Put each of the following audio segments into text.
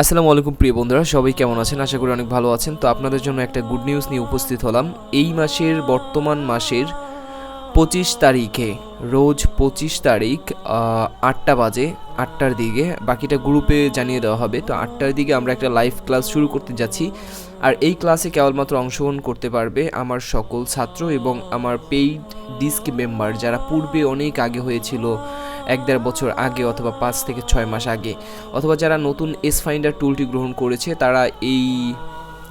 আসসালামু আলাইকুম, প্রিয় বন্ধুরা। সবাই কেমন আছেন? আশা করি অনেক ভালো আছেন। তো আপনাদের জন্য একটা গুড নিউজ নিয়ে উপস্থিত হলাম। এই মাসের, বর্তমান মাসের পঁচিশ তারিখে, রোজ পঁচিশ তারিখ আটটা বাজে, আটটার দিকে। বাকিটা গ্রুপে জানিয়ে দেওয়া হবে। তো আটটার দিকে আমরা একটা লাইভ ক্লাস শুরু করতে যাচ্ছি। আর এই ক্লাসে কেবলমাত্র অংশগ্রহণ করতে পারবে আমার সকল ছাত্র এবং আমার পেইড ডিস্ক মেম্বার যারা পূর্বে অনেক আগে হয়েছিল এক দেড় বছর আগে অথবা পাঁচ থেকে ছয় মাস আগে। অথবা যারা নতুন এস ফাইন্ডার টুলটি গ্রহণ করেছে, তারা এই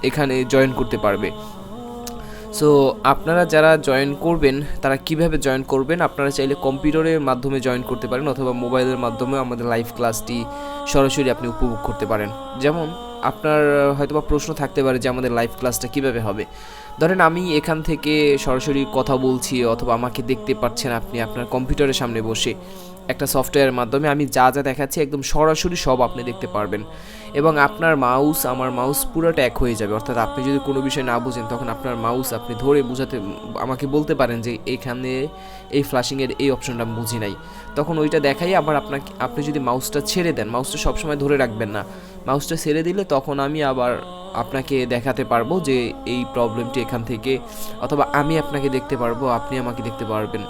এখানে জয়েন করতে পারবে। সো আপনারা যারা জয়েন করবেন, তারা কীভাবে জয়েন করবেন? আপনারা চাইলে কম্পিউটারের মাধ্যমে জয়েন করতে পারেন, অথবা মোবাইলের মাধ্যমে আমাদের লাইভ ক্লাসটি সরাসরি আপনি উপভোগ করতে পারেন। যেমন আপনার হয়তোবা প্রশ্ন থাকতে পারে যে আমাদের লাইভ ক্লাসটা কীভাবে হবে। ধরেন আমি এখান থেকে সরাসরি কথা বলছি অথবা আমাকে দেখতে পাচ্ছেন আপনি আপনার কম্পিউটারের সামনে বসে একটা সফটওয়্যারের মাধ্যমে আমি যা যা দেখাচ্ছি একদম সরাসরি সব আপনি দেখতে পারবেন। এবং আপনার মাউস আমার মাউস পুরোটা এক হয়ে যাবে। অর্থাৎ আপনি যদি কোনো বিষয় না বুঝেন, তখন আপনার মাউস আপনি ধরে বোঝাতে, আমাকে বলতে পারেন যে এখানে এই ফ্লাশিংয়ের এই অপশনটা আমি বুঝি নাই। তখন ওইটা দেখাই আবার আপনাকে, আপনি যদি মাউসটা ছেড়ে দেন মাউসটা সবসময় ধরে রাখবেন না। মাউসটা ছেড়ে দিলে তখন আমি আবার আপনাকে দেখাতে পারব যে এই প্রবলেমটি এখান থেকে, অথবা আমি আপনাকে দেখতে পারব, আপনি আমাকে দেখতে পারবেন।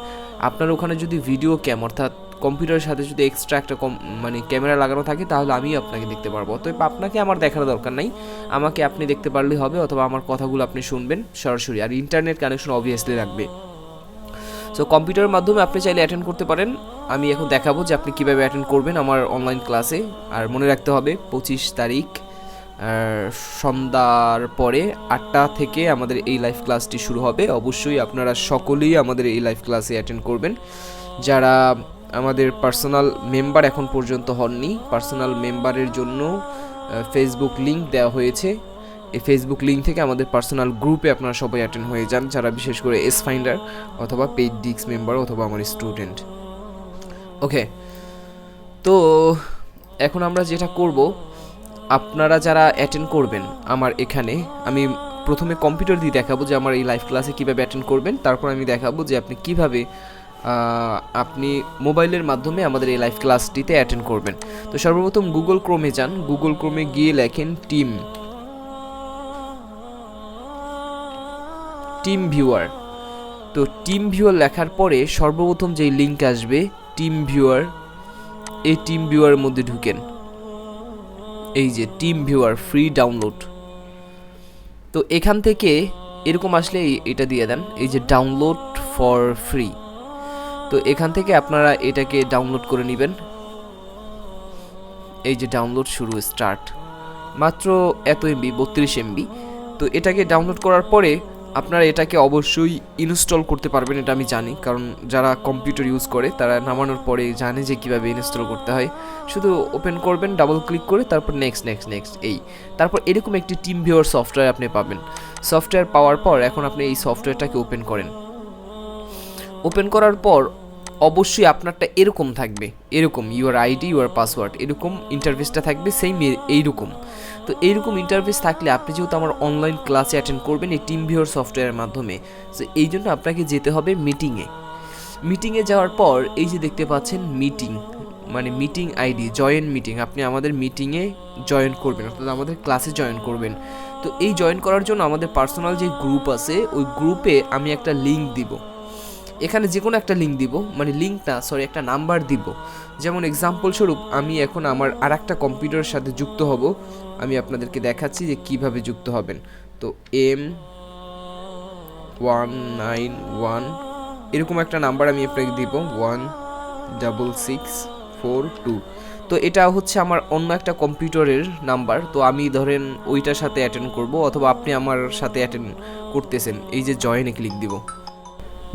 আপনার ওখানে যদি ভিডিও ক্যাম অর্থাৎ কম্পিউটারের সাথে যদি এক্সট্রা একটা কম মানে ক্যামেরা লাগানো থাকে, তাহলে আমি আপনাকে দেখতে পারব। অতএব আপনাকে আমার দেখার দরকার নাই। আমাকে আপনি দেখতে পারলেই হবে, অথবা আমার কথাগুলো আপনি শুনবেন সরাসরি। আর ইন্টারনেট কানেকশন অবভিয়াসলি লাগবে। সো কম্পিউটারের মাধ্যমে আপনি চাইলে অ্যাটেন্ড করতে পারেন। আমি এখন দেখাবো যে আপনি কীভাবে অ্যাটেন্ড করবেন আমার অনলাইন ক্লাসে আর মনে রাখতে হবে, পঁচিশ তারিখ সন্ধ্যার পরে আটটা থেকে আমাদের এই লাইভ ক্লাসটি শুরু হবে। অবশ্যই আপনারা সকলেই আমাদের এই লাইভ ক্লাসে অ্যাটেন্ড করবেন। যারা আমাদের পার্সোনাল মেম্বার এখন পর্যন্ত হননি। পার্সোনাল মেম্বারের জন্য ফেসবুক লিংক দেওয়া হয়েছে। এই ফেসবুক লিঙ্ক থেকে আমাদের পার্সোনাল গ্রুপে আপনারা সবাই অ্যাটেন্ড হয়ে যান, যারা বিশেষ করে এস ফাইন্ডার অথবা পেইড ডিক্স মেম্বার অথবা আমার স্টুডেন্ট ওকে তো এখন আমরা যেটা করব, আপনারা যারা অ্যাটেন্ড করবেন আমার এখানে, আমি প্রথমে কম্পিউটার দিয়ে দেখাবো যে আমার এই লাইভ ক্লাসে কীভাবে অ্যাটেন্ড করবেন, তারপর আমি দেখাবো যে আপনি কীভাবে আপনি মোবাইলের মাধ্যমে আমাদের এই লাইভ ক্লাসটিতে অ্যাটেন্ড করবেন। তো সর্বপ্রথম গুগল ক্রোমে যান। গুগল ক্রোমে গিয়ে লেখেন টিম টিম ভিউয়ার তো টিম ভিউয়ার লেখার পরে সর্বপ্রথম যেই লিঙ্ক আসবে টিম ভিউয়ার এই টিম ভিউয়ারের মধ্যে ঢুকেন। এই যে টিম ভিউয়ার ফ্রি ডাউনলোড তো এখান থেকে এরকম আসলে এটা দিয়ে দেন। এই যে ডাউনলোড ফর ফ্রি তো এখান থেকে আপনারা এটাকে ডাউনলোড করে নেবেন। এই যে ডাউনলোড শুরু স্টার্ট মাত্র এত এমবি বত্রিশ এমবি তো এটাকে ডাউনলোড করার পরে আপনারা এটাকে অবশ্যই ইনস্টল করতে পারবেন, এটা আমি জানি। কারণ যারা কম্পিউটার ইউজ করে, তারা নামানোর পরে জানে যে কীভাবে ইনস্টল করতে হয়। শুধু ওপেন করবেন ডাবল ক্লিক করে তারপর নেক্সট নেক্সট নেক্সট এই। তারপর এরকম একটি টিম ভিওর সফটওয়্যার আপনি পাবেন। সফটওয়্যার পাওয়ার পর এখন আপনি এই সফটওয়্যারটাকে ওপেন করেন। ওপেন করার পর অবশ্যই আপনারটা এরকম থাকবে, এরকম ইউর আইডি ইউর পাসওয়ার্ড এরকম ইন্টারফেসটা থাকবে সেম এইরকম। তো এইরকম ইন্টারফেস থাকলে আপনি যেহেতু আমার অনলাইন ক্লাসে অ্যাটেন্ড করবেন এই টিম ভিওর সফটওয়্যারের মাধ্যমে, তো এই জন্য আপনাকে যেতে হবে মিটিংয়ে মিটিংয়ে যাওয়ার পর এই যে দেখতে পাচ্ছেন মিটিং মানে মিটিং আইডি জয়েন মিটিং আপনি আমাদের মিটিংয়ে জয়েন করবেন, অর্থাৎ আমাদের ক্লাসে জয়েন করবেন। তো এই জয়েন করার জন্য আমাদের পার্সোনাল যে গ্রুপ আছে, ওই গ্রুপে আমি একটা লিঙ্ক দিব। এখানে যে কোনো একটা লিঙ্ক দিব মানে লিঙ্ক না সরি একটা নাম্বার দিব। যেমন এক্সাম্পল স্বরূপ, আমি এখন আমার আর একটা কম্পিউটারের সাথে যুক্ত হব। আমি আপনাদেরকে দেখাচ্ছি যে কীভাবে যুক্ত হবেন। তো এম ওয়ান নাইন ওয়ান এরকম একটা নাম্বার আমি আপনাকে দিব one double six four two তো এটা হচ্ছে আমার অন্য একটা কম্পিউটারের নাম্বার তো আমি ধরেন ওইটার সাথে অ্যাটেন্ড করব, অথবা আপনি আমার সাথে অ্যাটেন্ড করতেছেন। এই যে জয়েনে ক্লিক দিব।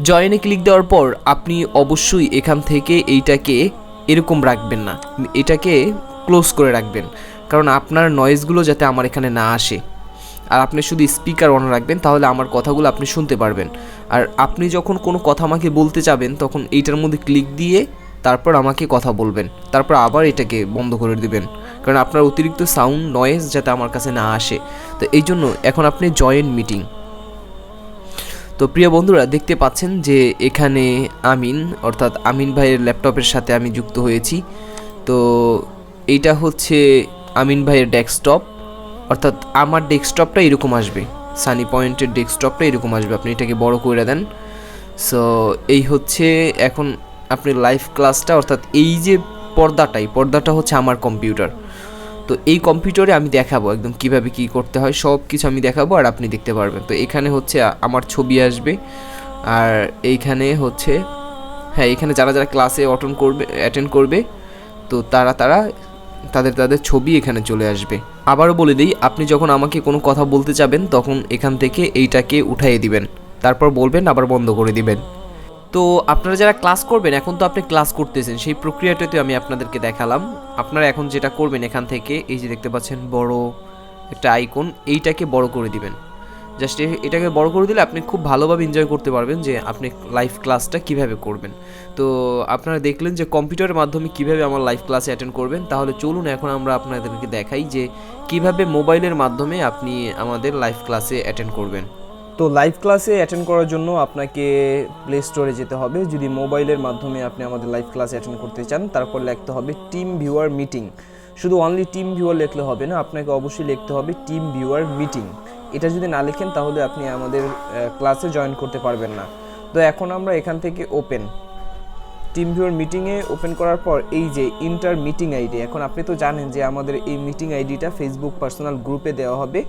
জয়েনে ক্লিক দেওয়ার পর আপনি অবশ্যই এখান থেকে এইটাকে এরকম রাখবেন না। এটাকে ক্লোজ করে রাখবেন। কারণ আপনার নয়েজগুলো যাতে আমার এখানে না আসে। আর আপনি শুধু স্পিকার অন রাখবেন, তাহলে আমার কথাগুলো আপনি শুনতে পারবেন। আর আপনি যখন কোনো কথা আমাকে বলতে যাবেন, তখন এইটার মধ্যে ক্লিক দিয়ে তারপর আমাকে কথা বলবেন। তারপর আবার এটাকে বন্ধ করে দিবেন। কারণ আপনার অতিরিক্ত সাউন্ড নয়েজ যাতে আমার কাছে না আসে। তো এই জন্য এখন আপনি জয়েন মিটিং তো প্রিয় বন্ধুরা, দেখতে পাচ্ছেন যে এখানে আমিন, অর্থাৎ আমিন ভাইয়ের ল্যাপটপের সাথে আমি যুক্ত হয়েছি। তো এইটা হচ্ছে আমিন ভাইয়ের ডেস্কটপ। অর্থাৎ আমার ডেস্কটপটা এরকম আসবে। সানি পয়েন্টের ডেস্কটপটা এরকম আসবে। আপনি এটাকে বড় করে দেন। সো এই হচ্ছে এখন আপনি লাইভ ক্লাসটা, অর্থাৎ এই যে পর্দাটাই, পর্দাটা হচ্ছে আমার কম্পিউটার। তো এই কম্পিউটারে আমি দেখাবো একদম কীভাবে কি করতে হয় সব কিছু আমি দেখাবো আর আপনি দেখতে পারবেন। তো এখানে হচ্ছে আমার ছবি আসবে আর এইখানে হচ্ছে হ্যাঁ এখানে যারা যারা ক্লাসে অটেন্ড করবে অ্যাটেন্ড করবে, তো তারা তারা তাদের তাদের ছবি এখানে চলে আসবে। আবারও বলে দিই, আপনি যখন আমাকে কোনো কথা বলতে যাবেন, তখন এখান থেকে এইটাকে উঠাইয়ে দিবেন। তারপর বলবেন, আবার বন্ধ করে দিবেন। তো আপনারা যারা ক্লাস করবেন, এখন তো আপনি ক্লাস করতেছেন, সেই প্রক্রিয়াটাতে আমি আপনাদেরকে দেখালাম। আপনারা এখন যেটা করবেন এখান থেকে, এই যে দেখতে পাচ্ছেন বড় একটা আইকন এইটাকে বড় করে দিবেন। জাস্ট এটাকে বড় করে দিলে আপনি খুব ভালোভাবে এনজয় করতে পারবেন যে আপনি লাইভ ক্লাসটা কীভাবে করবেন। তো আপনারা দেখলেন যে কম্পিউটারের মাধ্যমে কীভাবে আমার লাইভ ক্লাসে অ্যাটেন্ড করবেন। তাহলে চলুন এখন আমরা আপনাদেরকে দেখাই যে কীভাবে মোবাইলের মাধ্যমে আপনি আমাদের লাইভ ক্লাসে অ্যাটেন্ড করবেন। তো লাইভ ক্লাসে অ্যাটেন্ড করার জন্য আপনাকে প্লে স্টোরে যেতে হবে। যদি মোবাইলের মাধ্যমে আপনি আমাদের লাইভ ক্লাসে অ্যাটেন্ড করতে চান, তারপর লিখতে হবে টিম ভিউয়ার মিটিং শুধু অনলি টিম ভিউয়ার লিখলে হবে না, আপনাকে অবশ্যই লিখতে হবে টিম ভিউয়ার মিটিং এটা যদি না লেখেন, তাহলে আপনি আমাদের ক্লাসে জয়েন করতে পারবেন না। তো এখন আমরা এখান থেকে ওপেন টিম ভিউর মিটিংয়ে ওপেন করার পর, এই যে ইন্টার মিটিং আইডি এখন আপনি তো জানেন যে আমাদের এই মিটিং আইডিটা ফেসবুক পার্সোনাল গ্রুপে দেওয়া হবে।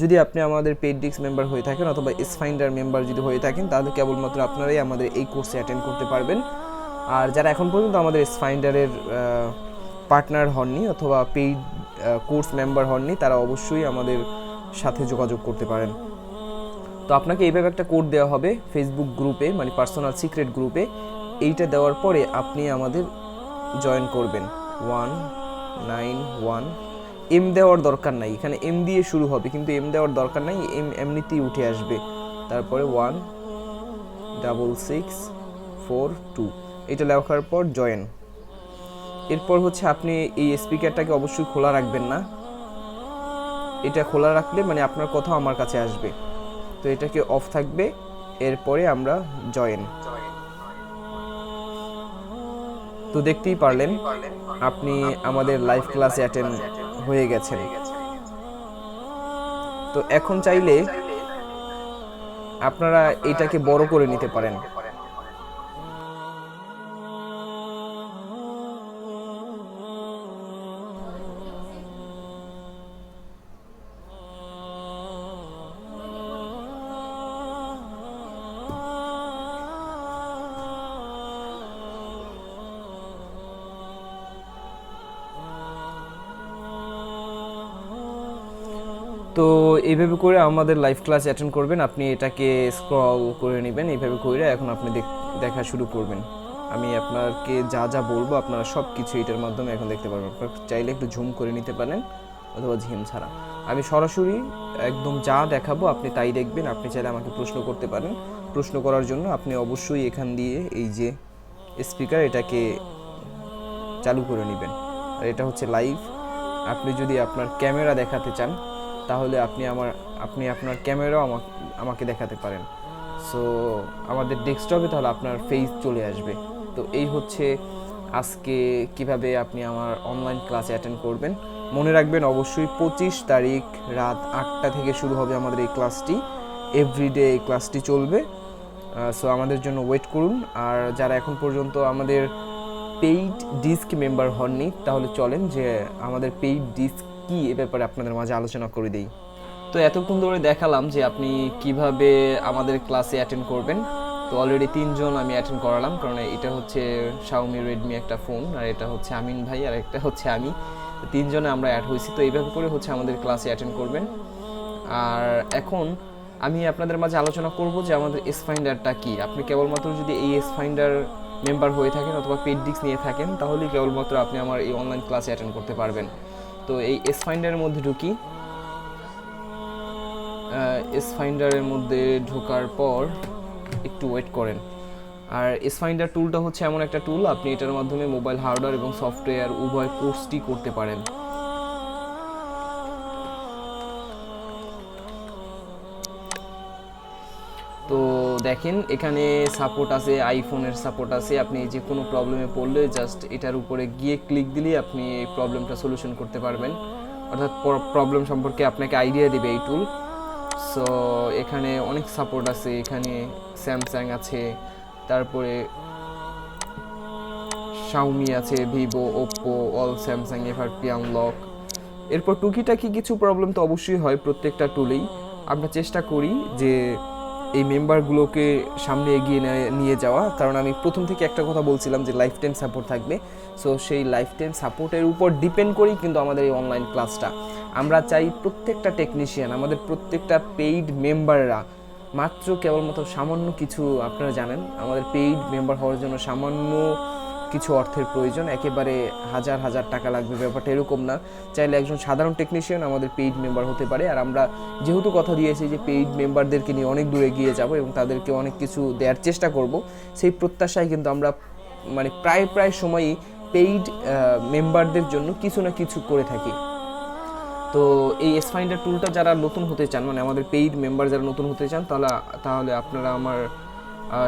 যদি আপনি আমাদের পেড ডিক্স মেম্বার হয়ে থাকেন অথবা এস মেম্বার যদি হয়ে থাকেন, তাহলে কেবলমাত্র আপনারাই আমাদের এই কোর্সে অ্যাটেন্ড করতে পারবেন। আর যারা এখন পর্যন্ত আমাদের এস পার্টনার হননি অথবা পেইড কোর্স মেম্বার হননি, তারা অবশ্যই আমাদের সাথে যোগাযোগ করতে পারেন। তো আপনাকে এইভাবে একটা কোড দেওয়া হবে ফেসবুক গ্রুপে মানে পার্সোনাল সিক্রেট গ্রুপে এইটা দেওয়ার পরে আপনি আমাদের জয়েন করবেন। ওয়ান নাইন ওয়ান এম দেওয়ার দরকার নাই। এখানে এম দিয়ে শুরু হবে, কিন্তু এম দেওয়ার দরকার নাই, এম এমনিতেই উঠে আসবে। তারপরে one double six four two এটা লেখার পর জয়েন এরপর হচ্ছে আপনি এই স্পিকারটাকে অবশ্যই খোলা রাখবেন না। এটা খোলা রাখলে মানে আপনার কথা আমার কাছে আসবে। তো এটাকে অফ থাকবে, এরপরে আমরা জয়েন তো দেখতেই পারলেন, আপনি আমাদের লাইভ ক্লাসে অ্যাটেন্ড হয়ে গেছেন। তো এখন চাইলে আপনারা এটাকে বড় করে নিতে পারেন। তো এইভাবে করে আমাদের লাইভ ক্লাস অ্যাটেন্ড করবেন। আপনি এটাকে স্ক্রল করে নেবেন, এইভাবে করে এখন আপনি দেখ- শুরু করবেন। আমি আপনাকে যা যা বলব আপনারা সব কিছু এটার মাধ্যমে এখন দেখতে পারবেন। আপনারা চাইলে একটু ঝুম করে নিতে পারেন, অথবা ঝিম ছাড়া। আমি সরাসরি একদম যা দেখাবো আপনি তাই দেখবেন। আপনি চাইলে আমাকে প্রশ্ন করতে পারেন। প্রশ্ন করার জন্য আপনি অবশ্যই এখান দিয়ে এই যে স্পিকার এটাকে চালু করে নেবেন। আর এটা হচ্ছে লাইভ আপনি যদি আপনার ক্যামেরা দেখাতে চান তাহলে আপনি আমার, আপনি আপনার ক্যামেরাও আমাকে আমাকে দেখাতে পারেন। সো আমাদের ডেস্কটপে তাহলে আপনার ফেস চলে আসবে। তো এই হচ্ছে আজকে কীভাবে আপনি আমার অনলাইন ক্লাসে অ্যাটেন্ড করবেন। মনে রাখবেন অবশ্যই পঁচিশ তারিখ রাত আটটা থেকে শুরু হবে আমাদের এই ক্লাসটি এভরিডে এই ক্লাসটি চলবে। সো আমাদের জন্য ওয়েট করুন। আর যারা এখন পর্যন্ত আমাদের পেইড ডিস্ক মেম্বার হননি, তাহলে চলেন যে আমাদের পেইড ডিস্ক কি এ ব্যাপারে আপনাদের মাঝে আলোচনা করে দিই? তো এতক্ষণ ধরে দেখালাম যে আপনি কীভাবে আমাদের ক্লাসে অ্যাটেন্ড করবেন। তো অলরেডি তিনজন আমি অ্যাটেন্ড করালাম, কারণ এটা হচ্ছে শাওমি রেডমি একটা ফোন আর এটা হচ্ছে আমিন ভাই, আর একটা হচ্ছে আমি। তিনজনে আমরা অ্যাড হয়েছি, তো এইভাবে করে হচ্ছে আমাদের ক্লাসে অ্যাটেন্ড করবেন। আর এখন আমি আপনাদের মাঝে আলোচনা করব যে আমাদের এস ফাইন্ডারটা কী। আপনি কেবলমাত্র যদি এই এস ফাইন্ডার মেম্বার হয়ে থাকেন অথবা পেড নিয়ে থাকেন, তাহলেই কেবলমাত্র আপনি আমার এই অনলাইন ক্লাসে অ্যাটেন্ড করতে পারবেন। তো এই এস ফাইন্ডারের মধ্যে ঢুকি। এস ফাইন্ডারের মধ্যে ঢোকার পর একটু ওয়েট করেন। আর এস ফাইন্ডার টুলটা হচ্ছে এমন একটা টুল আপনি এটার মাধ্যমে মোবাইল হার্ডওয়্যার এবং সফটওয়্যার উভয় কোর্সটি করতে পারেন। তো দেখেন, এখানে সাপোর্ট আছে আইফোনের সাপোর্ট আছে। আপনি যে কোনো প্রবলেমে পড়লে জাস্ট এটার উপরে গিয়ে ক্লিক দিলেই আপনি এই প্রবলেমটা সলিউশন করতে পারবেন। অর্থাৎ প্রবলেম সম্পর্কে আপনাকে আইডিয়া দেবে এই টুল সো এখানে অনেক সাপোর্ট আছে, এখানে স্যামসাং আছে, তারপরে শাওমি আছে Vivo Oppo all Samsung FRP unlock এরপর টুকিটাকি কিছু প্রবলেম তো অবশ্যই হয় প্রত্যেকটা টুলেই আমরা চেষ্টা করি যে এই মেম্বারগুলোকে সামনে এগিয়ে নিয়ে যাওয়া। কারণ আমি প্রথম থেকে একটা কথা বলছিলাম যে লাইফ টাইম সাপোর্ট থাকবে। সো সেই লাইফ টাইম সাপোর্টের উপর ডিপেন্ড করেই কিন্তু আমাদের এই অনলাইন ক্লাসটা আমরা চাই প্রত্যেকটা টেকনিশিয়ান আমাদের প্রত্যেকটা পেইড মেম্বাররা মাত্র কেবলমাত্র সামান্য কিছু আপনারা জানেন, আমাদের পেইড মেম্বার হওয়ার জন্য সামান্য কিছু অর্থের প্রয়োজন, একেবারে হাজার হাজার টাকা লাগবে ব্যাপারটা এরকম না। চাইলে একজন সাধারণ টেকনিশিয়ান আমাদের পেইড মেম্বার হতে পারে। আর আমরা যেহেতু কথা দিয়েছি যে পেইড মেম্বারদেরকে নিয়ে অনেক দূরে গিয়ে যাব এবং তাদেরকে অনেক কিছু দেওয়ার চেষ্টা করব, সেই প্রত্যাশায় কিন্তু আমরা মানে প্রায় প্রায় সময়ই পেইড মেম্বারদের জন্য কিছু না কিছু করে থাকি। তো এই এস টুলটা যারা নতুন হতে চান মানে আমাদের পেইড মেম্বার যারা নতুন হতে চান তাহলে তাহলে আপনারা আমার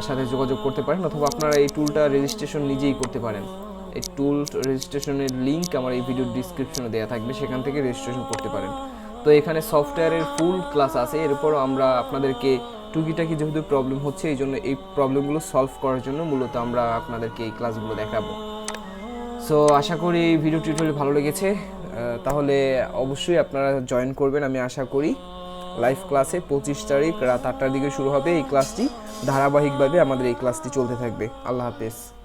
সাথে যোগাযোগ করতে পারেন অথবা আপনারা এই টুলটা রেজিস্ট্রেশন নিজেই করতে পারেন। এই টুল রেজিস্ট্রেশনের লিঙ্ক আমার এই ভিডিওর ডিসক্রিপশনে দেওয়া থাকবে, সেখান থেকে রেজিস্ট্রেশন করতে পারেন। তো এখানে সফটওয়্যারের ফুল ক্লাস আছে, এরপরও আমরা আপনাদেরকে টুকিটাকি যেহেতু প্রবলেম হচ্ছে, এই জন্য এই প্রবলেমগুলো সলভ করার জন্য মূলত আমরা আপনাদেরকে এই ক্লাসগুলো দেখাবো। সো আশা করি এই ভিডিও টিউটোরিয়াল ভালো লেগেছে। তাহলে অবশ্যই আপনারা জয়েন করবেন, আমি আশা করি। লাইভ ক্লাসে পঁচিশ তারিখ রাত আটটার দিকে শুরু হবে এই ক্লাসটি ধারাবাহিকভাবে আমাদের এই ক্লাসটি চলতে থাকবে। আল্লাহ হাফেজ।